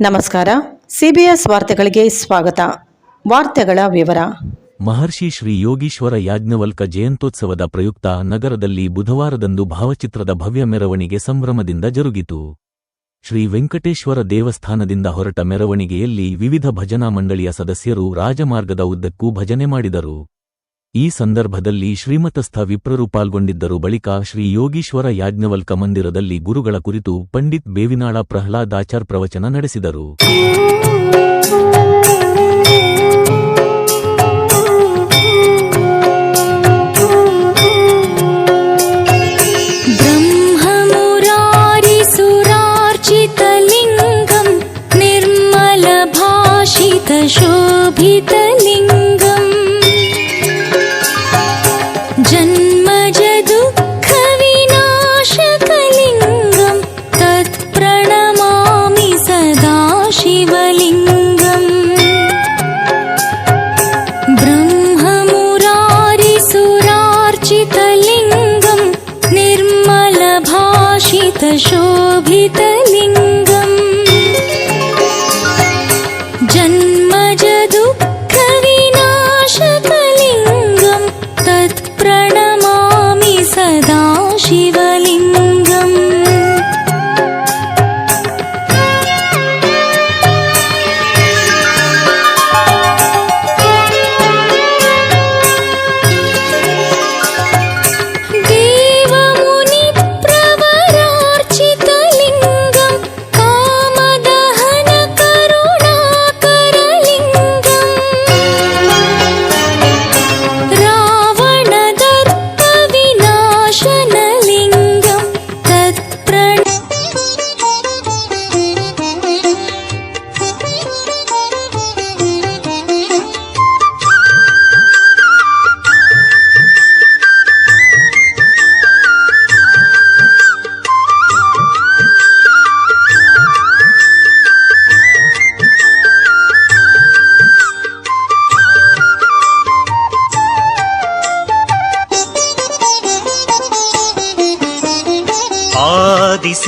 ನಮಸ್ಕಾರ. ಸಿಬಿಎಸ್ ವಾರ್ತೆಗಳಿಗೆ ಸ್ವಾಗತ. ವಾರ್ತೆಗಳ ವಿವರ. ಮಹರ್ಷಿ ಶ್ರೀ ಯೋಗೀಶ್ವರ ಯಾಜ್ಞವಲ್ಕ ಜಯಂತ್ಯೋತ್ಸವದ ಪ್ರಯುಕ್ತ ನಗರದಲ್ಲಿ ಬುಧವಾರದಂದು ಭಾವಚಿತ್ರದ ಭವ್ಯ ಮೆರವಣಿಗೆ ಸಂಭ್ರಮದಿಂದ ಜರುಗಿತು. ಶ್ರೀ ವೆಂಕಟೇಶ್ವರ ದೇವಸ್ಥಾನದಿಂದ ಹೊರಟ ಮೆರವಣಿಗೆಯಲ್ಲಿ ವಿವಿಧ ಭಜನಾ ಮಂಡಳಿಯ ಸದಸ್ಯರು ರಾಜಮಾರ್ಗದ ಉದ್ದಕ್ಕೂ ಭಜನೆ ಮಾಡಿದರು. ಈ ಸಂದರ್ಭದಲ್ಲಿ ಶ್ರೀಮತಸ್ಥ ವಿಪ್ರರು ಪಾಲ್ಗೊಂಡಿದ್ದರು ಬಳಿಕ ಶ್ರೀ ಯೋಗೀಶ್ವರ ಯಾಜ್ಞವಲ್ಕ ಮಂದಿರದಲ್ಲಿ ಗುರುಗಳ ಕುರಿತು ಪಂಡಿತ್ ಬೇವಿನಾಳ ಪ್ರಹ್ಲಾದಾಚಾರ್ ಪ್ರವಚನ ನಡೆಸಿದರು. ಶೋಭಿತ जन्म जुःखविनाशकलिङ्गम् सदा शिवलिङ्गम्। ब्रह्ममुरारिसुरार्जितलिङ्गं निर्मलभाषितशोभित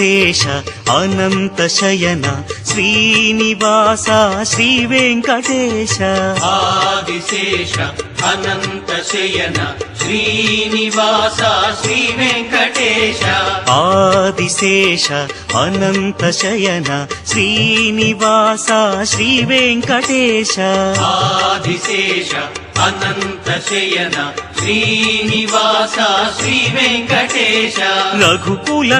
ఆదిశేష అనంతశయన శ్రీనివాస శ్రీ వెంకటేశ. ఆదిశేష అనంత శయన శ్రీనివాస శ్రీ వెంకటేశ. ఆదిశేష అనంతశయన శ్రీనివాస శ్రీ వెంకటేశ. ఆదిశేష అనంత శయన శ్రీనివాస శ్రీ వెంకటేశ. రఘుకుల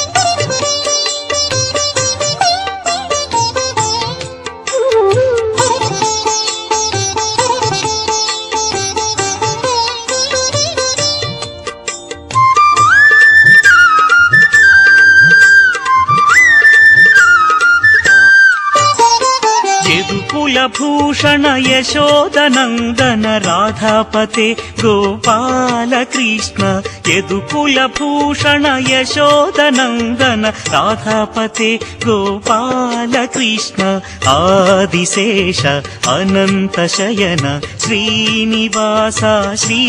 భూషణ యశోదనందన రాధాపతే గోపాల కృష్ణ యదుకుల భూషణ యశోదనందన రాధాపతే గోపాల కృష్ణ ఆదిశేష అనంత శయన శ్రీనివాస శ్రీ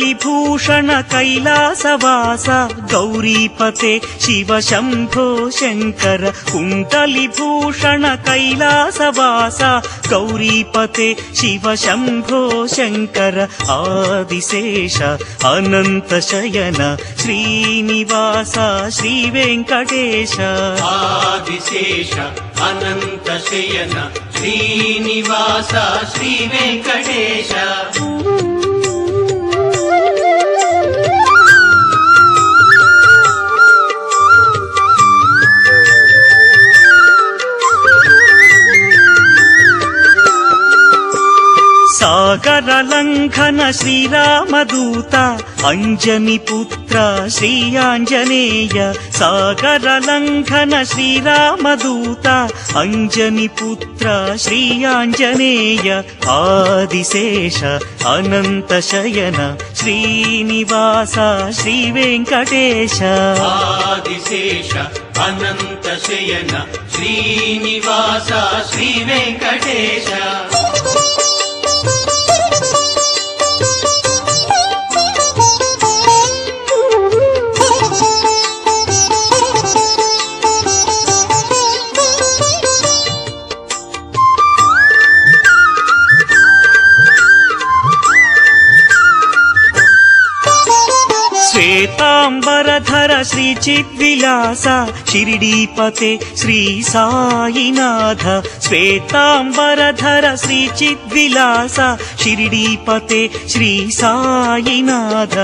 మురళీభూషణ కైలాసవాస గౌరీపతే శివ శంభో శంకర కుంతలిభూషణ కైలాసవాస గౌరీపతే శివ శంభో శంకర ఆదిశేష అనంత శయన శ్రీనివాస శ్రీ వెంకటేశ ఆదిశేష అనంత శయన శ్రీనివాస శ్రీ వెంకటేశ సాగర లంఘన శ్రీరామదూత అంజని పుత్ర శ్రీ ఆంజనేయ సాగర లంఘన శ్రీరామదూత అంజని పుత్ర శ్రీ ఆంజనేయ ఆదిశేష అనంత శయన శ్రీనివాస శ్రీ వెంకటేశ ఆదిశేష అనంత శయన శ్రీనివాస శ్రీ వెంకటేశ Thank you. అంబరధర శ్రీ చిద్విలాస షిరిడీపతే శ్రీ సాయినాథ శ్వేతాంబరధర శ్రీ చిద్విలాస షిరిడీపతే శ్రీ సాయినాథ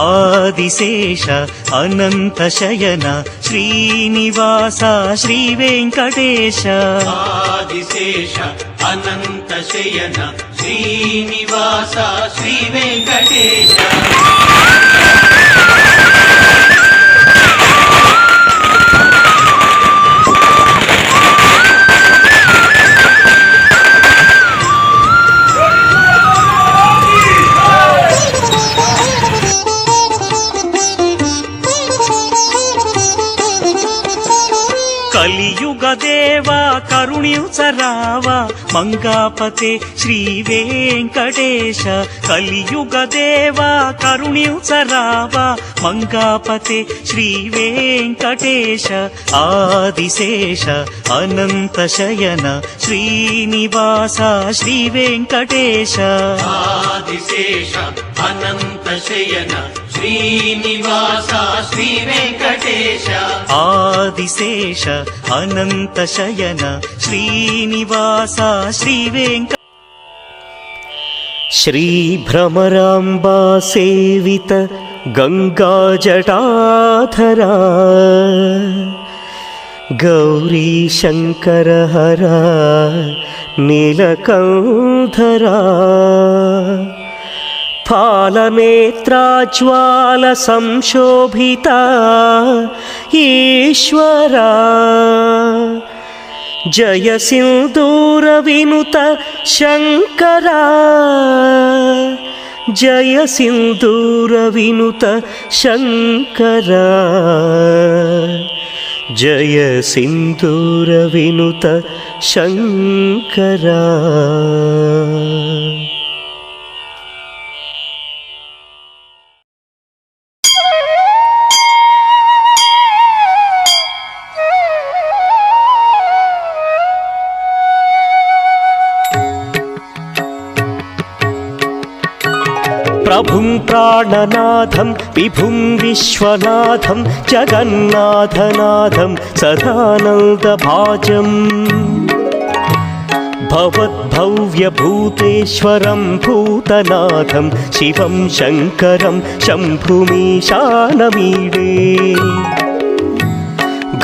ఆదిశేష అనంత శయన శ్రీనివాస శ్రీ వెంకటేశ. ఆదిశేష అనంత శయన శ్రీనివాస శ్రీ వెంకటేశ. మంగాపతే శ్రీ వెంకటేశ కలియుగ దేవా కరుణించరావా మంగాపతే శ్రీ వెంకటేశ ఆదిశేష అనంత శయన శ్రీనివాస శ్రీ వెంకటేశ. ఆదిశేష అనంత శయన శ్రీనివాస శ్రీ వెంకటేశ. ఆదిశేష అనంత శయన శ్రీనివాస శ్రీ వెంక శ్రీభ్రమరాంబా సేవిత గంగా జటాధరా. గౌరీ శంకర హర నీలకంధరా फालनेत्राज्वाल संशोभिता ईश्वरा जय सिन्दूरविनुत शङ्करा जय सिन्दूरविनुत शङ्करा जय सिन्दूरविनुत शङ्करा प्रभुं प्राणनाथं विभुं विश्वनाथं जगन्नाथनाथं सदानन्दभाजम् भवद्भव्यभूतेश्वरं भूतनाथं शिवं शङ्करं शम्भुमीशानमीडे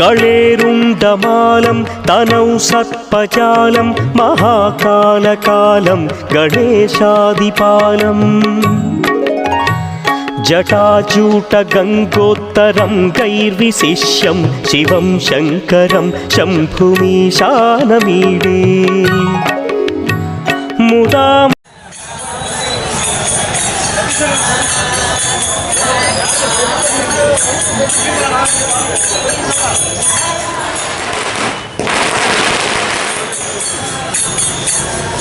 गणेरुण्डमालं तनौ सर्पजालं महाकालकालं गणेशादिपालम् जटाचूटगङ्गोत्तरं गैर्विशिष्यं शिवं शङ्करं शम्भुमीशानमीडे मुदा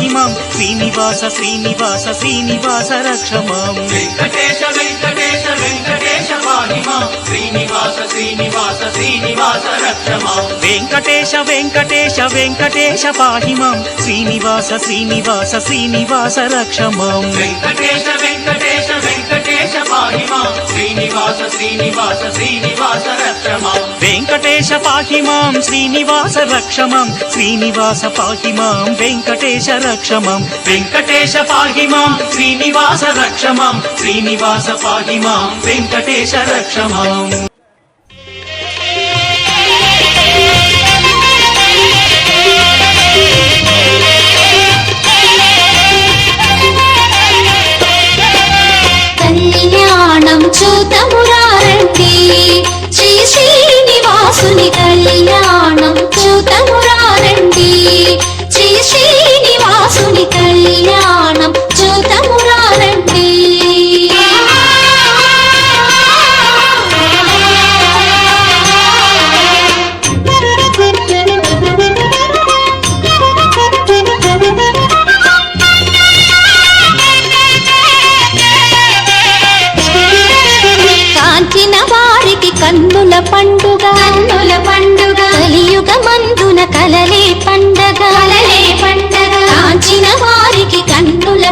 పాహిమాం శ్రీనివాస శ్రీనివాస శ్రీనివాస రక్షమాం. వెంకటేశ వెంకటేశ వెంకటేశ పాహిమా శ్రీనివాస శ్రీనివాస శ్రీనివాస రక్షమా. వెంకటేశ వెంకటేశ వెంకటేశ పాహిమాం శ్రీనివాస శ్రీనివాస శ్రీనివాస రక్షమాం. వెంకటేశ వెంకటేశ వెంకటేశ పాహిమా శ్రీనివాస శ్రీనివాస శ్రీనివాస రక్షమా వెంకటేశ పాహిమాం శ్రీనివాస రక్షమాం. శ్రీనివాస పాహిమాం వెంకటేశ రక్షమాం. వెంకటేశ పాహిమాం శ్రీనివాస రక్షమాం. శ్రీనివాస పాహిమాం వెంకటేశ రక్షమాం.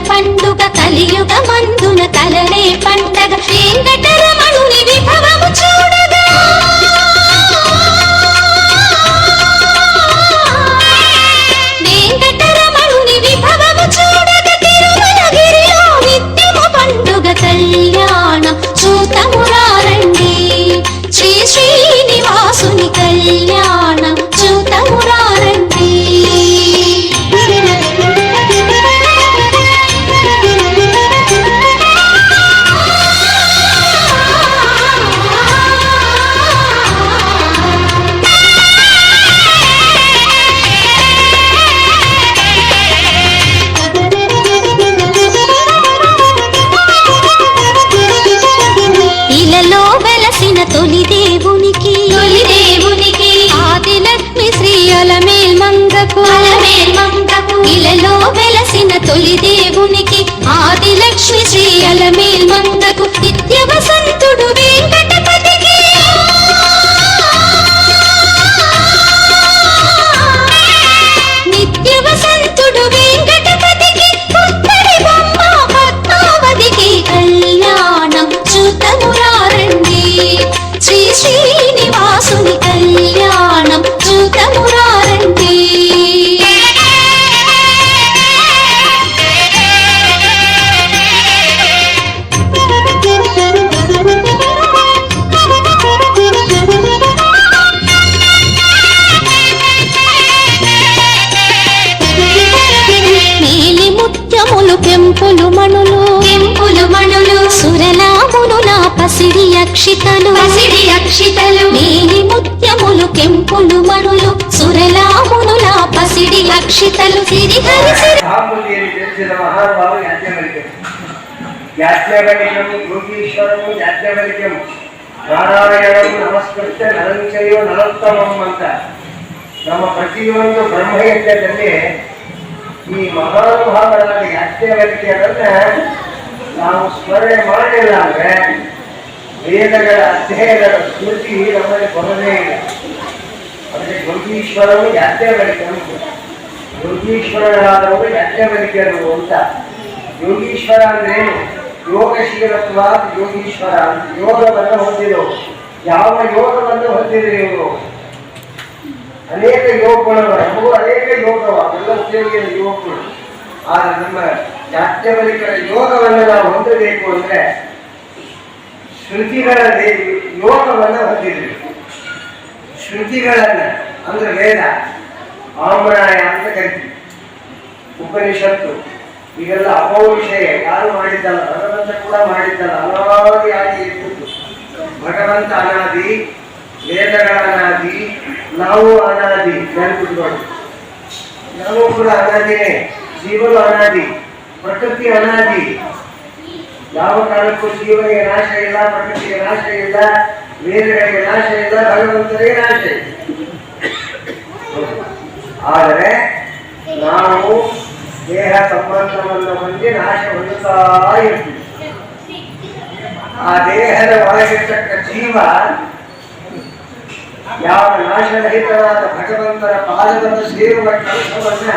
పండుగ కలియుగ మందున తలనే పండగ. వెంకటరమణుని ముత్యములు పెంపులు మణులు పెంపులు మణులు సురలామునుల పసిడి అక్షితలు పసిడి అక్షితలు నీలి ముత్యములు కెంపులు మణులు సురలామునుల పసిడి అక్షితలు సిరిహరి సిరి సాంబుదేవి తెలిసిన మహానుభావులు యాజ్ఞవల్క్యం యాజ్ఞవల్క్యం యోగీశ్వరం యాజ్ఞవల్క్యం నారాయణం నమస్కృత్య ನರಂ ಚೈವ ನರೋತ್ತಮಂ ಅಂತ ನಮ್ಮ ಪ್ರತಿಯೊಂದು ಬ್ರಹ್ಮಯಜ್ಞದಲ್ಲಿ ಈ ಮಹಾನುಭಾವರಾದ ಯಾಜ್ಞವಲ್ಕ್ಯರನ್ನ ನಾವು ಸ್ಮರಣೆ ಮಾಡಲಿಲ್ಲ ಅಂದ್ರೆ ವೇದಗಳ ಅಧ್ಯಯನದ ಸ್ಮೃತಿ ನಮ್ಮಲ್ಲಿ ಬರದೇ ಇಲ್ಲ ಅದಕ್ಕೆ ಯೋಗೀಶ್ವರವು ಯಾಜ್ಞವಲ್ಕ್ಯಂ ಯೋಗೀಶ್ವರರಾದವರು ಯಾಜ್ಞವಲ್ಕ್ಯರು ಅಂತ ಯೋಗೀಶ್ವರ ಅಂದ್ರೆ ಏನು ಯೋಗಶೀಲತ್ವ ಯೋಗೀಶ್ವರ ಅಂತ ಯೋಗವನ್ನು ಹೊಂದಿದವು ಯಾವ ಯೋಗವನ್ನು ಹೊಂದಿದೆ ಇವರು ಅನೇಕ ಯೋಗಗಳು, ನಮಗೂ ಅನೇಕ ಯೋಗವ, ಎಲ್ಲ ಉದ್ಯೋಗಿಯ ಯೋಗಗಳು. ಆದರೆ ನಮ್ಮ ಜಾತ್ಯವರಿಕರ ಯೋಗವನ್ನು ನಾವು ಹೊಂದಬೇಕು ಅಂದ್ರೆ ಶ್ರುತಿಗಳ ಯೋಗವನ್ನ ಯೋಗವನ್ನು ಹೊಂದಿರಬೇಕು. ಶ್ರುತಿಗಳನ್ನ ಅಂದ್ರೆ ವೇದ, ಆಮ್ರಾಯ ಅಂತ ಕರಿತೀವಿ. ಉಪನಿಷತ್ತು, ಇವೆಲ್ಲ ಅಪೌಷಯ ಯಾರು ಮಾಡಿದ್ದಲ್ಲ, ಭಗವಂತ ಕೂಡ ಮಾಡಿದ್ದಲ್ಲ ಅನಾದಿಯಾಗಿ ಯಾರಿಗೆ ಭಗವಂತ ಅನಾದಿ ವೇದಗಳ ಅನಾದಿ ನಾವು ಅನಾದಿ ನೆನಪಿಟ್ಕೊಳ್ಳಿ ನಾವು ಕೂಡ ಅನಾದಿನೇ, ಜೀವನ ಅನಾದಿ, ಪ್ರಕೃತಿ ಅನಾದಿ. ಯಾವ ಕಾಲಕ್ಕೂ ಜೀವನಿಗೆ ನಾಶ ಇಲ್ಲ, ಪ್ರಕೃತಿಗೆ ನಾಶ ಇಲ್ಲ ವೇದಗಳಿಗೆ ನಾಶ ಇಲ್ಲ ಭಗವಂತನಿಗೆ ನಾಶ ಇಲ್ಲ. ಆದರೆ ನಾವು ದೇಹ ಸಂಬಂಧವನ್ನು ಹೊಂದಿ ನಾಶ ಹೊಂದುತ್ತಾ ಇರ್ತೀವಿ. ಆ ದೇಹದ ಒಳಗಿರ್ತಕ್ಕ ಜೀವ ಯಾವ ನಾಶರಹಿತವಾದ ಭಗವಂತನ ಪಾದವನ್ನು ಸೇರುವ ಕೆಲಸವನ್ನ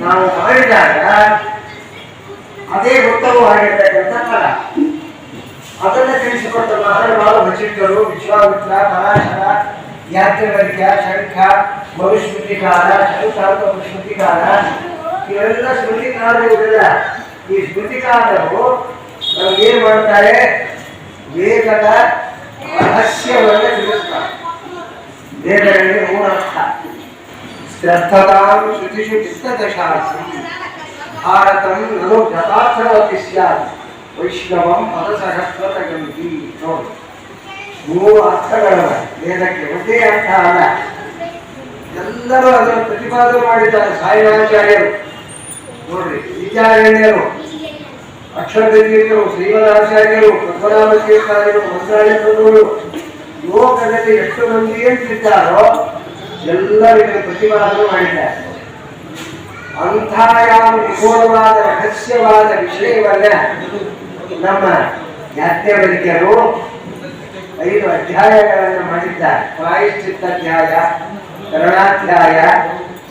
ನಾವು ಮಾಡಿದಾಗ ಅದೇ ಉತ್ತಮವಾಗಿರ್ತಕ್ಕಂಥ ಫಲ ಅದನ್ನ ತಿಳಿಸಿಕೊಟ್ಟ ಮಹಾನುಭಾವ ವಚಿಷ್ಠರು ವಿಶ್ವಾಮಿತ್ರ, ಪರಾಶರ ಯಾತ್ರಿವರ್ಗ್ಯ ಶಂಖ ಮನುಸ್ಮೃತಿಕಾರ ಶಂಖಾಂತ ಸ್ಮೃತಿಕಾರ ಇವೆಲ್ಲ ಸ್ಮೃತಿಕಾರರು ಇವೆಲ್ಲ ಈ ಸ್ಮೃತಿಕಾರರು ನಮ್ಗೆ ಏನ್ ಮಾಡ್ತಾರೆ? ವೇದದ ರಹಸ್ಯವನ್ನು ತಿಳಿಸ್ತಾರೆ. ವೇದಗಳಿಗೆ ಮೂರರ್ಥ ಶ್ರದ್ಧತಾಂ ಶ್ರುತಿಷು ಚಿತ್ತದಶಾಸ್ತಿ ಭಾರತಂ ನನು ಯಥಾರ್ಥವತಿ ಸ್ಯಾತ್ ವೈಷ್ಣವಂ ಪದಸಹಸ್ರತಗಂತಿ ನೋಡಿ ಮೂರು ಅರ್ಥಗಳವ ವೇದಕ್ಕೆ ಒಂದೇ ಅರ್ಥ ಅಲ್ಲ ಎಲ್ಲರೂ ಅದನ್ನು ಪ್ರತಿಪಾದನೆ ಮಾಡಿದ್ದಾರೆ ಸಾಯಿನಾಚಾರ್ಯರು ನೋಡ್ರಿ ವಿದ್ಯಾರಣ್ಯರು ಅಕ್ಷರದೇವಿಯರು ಶ್ರೀಮದಾಚಾರ್ಯರು ಪದ್ಮನಾಭ ತೀರ್ಥಾರ್ಯರು ಮಂತ್ರಾಲಯಗಳು ಲೋಕದಲ್ಲಿ ಎಷ್ಟು ಮಂದಿ ಏನ್ತಿದ್ದಾರೋ ಎಲ್ಲರಿಗೆ ಪ್ರತಿಪಾದನೆ ಮಾಡಿದ್ದಾರೆ. ಅಂಥ ಯಾವ ನಿಗೂಢವಾದ ರಹಸ್ಯವಾದ ವಿಷಯವನ್ನ ನಮ್ಮ ಯಾಜ್ಞವಲ್ಕ್ಯರು ಐದು ಅಧ್ಯಾಯಗಳನ್ನು ಮಾಡಿದ್ದಾರೆ. ಪ್ರಾಯಶ್ಚಿತ್ತಾಧ್ಯಾಯ, ಕರಣಾಧ್ಯಾಯ,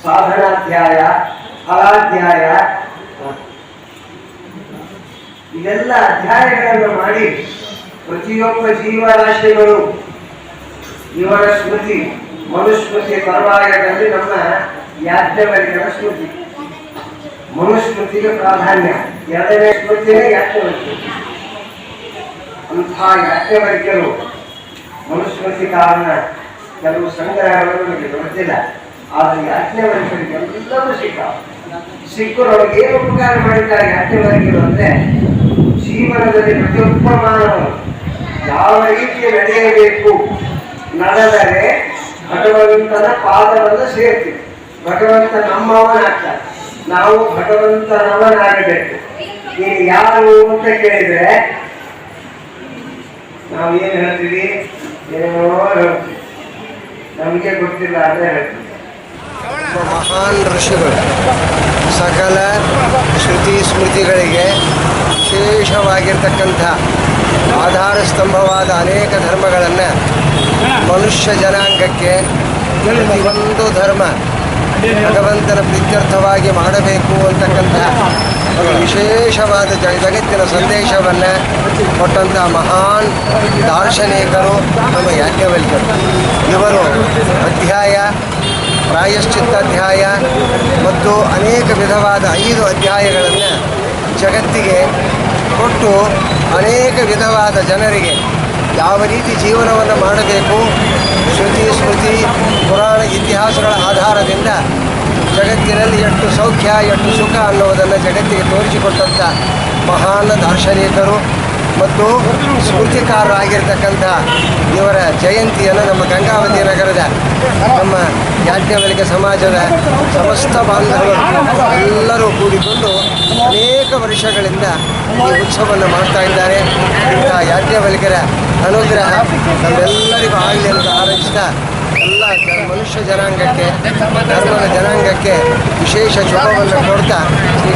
ಸಾಧನಾಧ್ಯಾಯ, ಫಲಾಧ್ಯಾಯ. ಇದೆಲ್ಲ ಅಧ್ಯಾಯಗಳನ್ನು ಮಾಡಿ ಪ್ರತಿಯೊಬ್ಬ ಜೀವರಾಶಿಗಳು ಇವರ ಸ್ಮೃತಿ ಮನುಸ್ಮೃತಿ ಪರವಾಯದಲ್ಲಿ ನಮ್ಮ ಯಾಜ್ಞವರಿಗರ ಸ್ಮೃತಿ ಮನುಸ್ಮೃತಿಗೆ ಪ್ರಾಧಾನ್ಯ. ಎರಡನೇ ಸ್ಮೃತಿಯೇ ಯಾಜ್ಞವಲ್ಕ್ಯ ಅಂಥ ಯಾಜ್ಞವಲ್ಕ್ಯರು ಮನುಸ್ಮೃತಿ ಕಾರಣ ಕೆಲವು ಸಂಗ್ರಹಗಳು ನಮಗೆ ದೊರೆತಿಲ್ಲ. ಆದರೆ ಯಾಜ್ಞವಲ್ಕ್ಯರಿಗೆ ಎಲ್ಲವೂ ಸಿಕ್ಕ ಸಿಕ್ಕರು ಅವ್ರಿಗೆ ಏನು ಉಪಕಾರ ಮಾಡಿದ್ದಾರೆ ಯಾಜ್ಞವಲ್ಕ್ಯರು ಅಂದರೆ, ಜೀವನದಲ್ಲಿ ಪ್ರತಿಯೊಬ್ಬ ಮಾನವರು ಯಾವ ರೀತಿ ನಡೆಯಬೇಕು ನಡೆದರೆ ಭಗವಂತನ ಪಾದವನ್ನು ಸೇರ್ತೀವಿ. ಭಗವಂತ ನಮ್ಮವನಾಗ್ತಾನೆ. ನಾವು ಭಗವಂತನವನಾಗಬೇಕು. ಯಾರು ಅಂತ ಕೇಳಿದ್ರೆ ನಾವು ಏನು ಹೇಳ್ತೀವಿ? ಏನೋ ಹೇಳ್ತೀವಿ. ನಮಗೆ ಗೊತ್ತಿಲ್ಲ ಅಂತ ಹೇಳ್ತೀವಿ. ಮಹಾನ್ ಋಷಿಗಳು. ಸಕಲ ಶ್ರುತಿ ಸ್ಮೃತಿಗಳಿಗೆ ವಿಶೇಷವಾಗಿರ್ತಕ್ಕಂಥ ಆಧಾರ ಸ್ತಂಭವಾದ ಅನೇಕ ಧರ್ಮಗಳನ್ನು ಮನುಷ್ಯ ಜನಾಂಗಕ್ಕೆ ಒಂದು ಧರ್ಮ ಭಗವಂತನ ಪ್ರೀತ್ಯರ್ಥವಾಗಿ ಮಾಡಬೇಕು ಅಂತಕ್ಕಂಥ ಒಂದು ವಿಶೇಷವಾದ ಜಗತ್ತಿನ ಸಂದೇಶವನ್ನು ಕೊಟ್ಟಂಥ ಮಹಾನ್ ದಾರ್ಶನಿಕರು ನಮ್ಮ ಯಾಜ್ಞವಲ್ಕ್ಯರು ಇವರು ಅಧ್ಯಾಯ, ಪ್ರಾಯಶ್ಚಿತ್ತ ಅಧ್ಯಾಯ ಮತ್ತು ಅನೇಕ ವಿಧವಾದ ಐದು ಅಧ್ಯಾಯಗಳನ್ನು ಜಗತ್ತಿಗೆ ಕೊಟ್ಟು ಅನೇಕ ವಿಧವಾದ ಜನರಿಗೆ ಯಾವ ರೀತಿ ಜೀವನವನ್ನು ಮಾಡಬೇಕು? ಶ್ರುತಿ, ಸ್ಮೃತಿ, ಪುರಾಣ ಇತಿಹಾಸಗಳ ಆಧಾರದಿಂದ ಜಗತ್ತಿನಲ್ಲಿ ಎಷ್ಟು ಸೌಖ್ಯ, ಎಷ್ಟು ಸುಖ ಅನ್ನೋದನ್ನು ಜಗತ್ತಿಗೆ ತೋರಿಸಿಕೊಟ್ಟಂಥ ಮಹಾನ್ ದಾರ್ಶನಿಕರು ಮತ್ತು ಸ್ಮೃತಿಕಾರರಾಗಿರ್ತಕ್ಕಂಥ ಇವರ ಜಯಂತಿಯನ್ನು ನಮ್ಮ ಗಂಗಾವತಿ ನಗರದ ನಮ್ಮ ಯಾಜ್ಞವಲ್ಕ್ಯ ಸಮಾಜದ ಸಮಸ್ತ ಬಾಂಧವರು ಎಲ್ಲರೂ ಕೂಡಿಕೊಂಡು ಅನೇಕ ವರ್ಷಗಳಿಂದ ಈ ಉತ್ಸವವನ್ನು ಮಾಡ್ತಾ ಇದ್ದಾರೆ. ಇಂಥ ಯಾಜ್ಞವಲ್ಕ್ಯರ ಅನುಗ್ರಹ ನಮ್ಮೆಲ್ಲರಿಗೂ ಆಗಲಿ ಅಂತ ಆರಂಭಿಸಿದ ಎಲ್ಲ ಮನುಷ್ಯ ಜನಾಂಗಕ್ಕೆ, ಧರ್ಮದ ಜನಾಂಗಕ್ಕೆ ವಿಶೇಷ ಶುಭವನ್ನು ಕೊಡ್ತಾ ಶ್ರೀ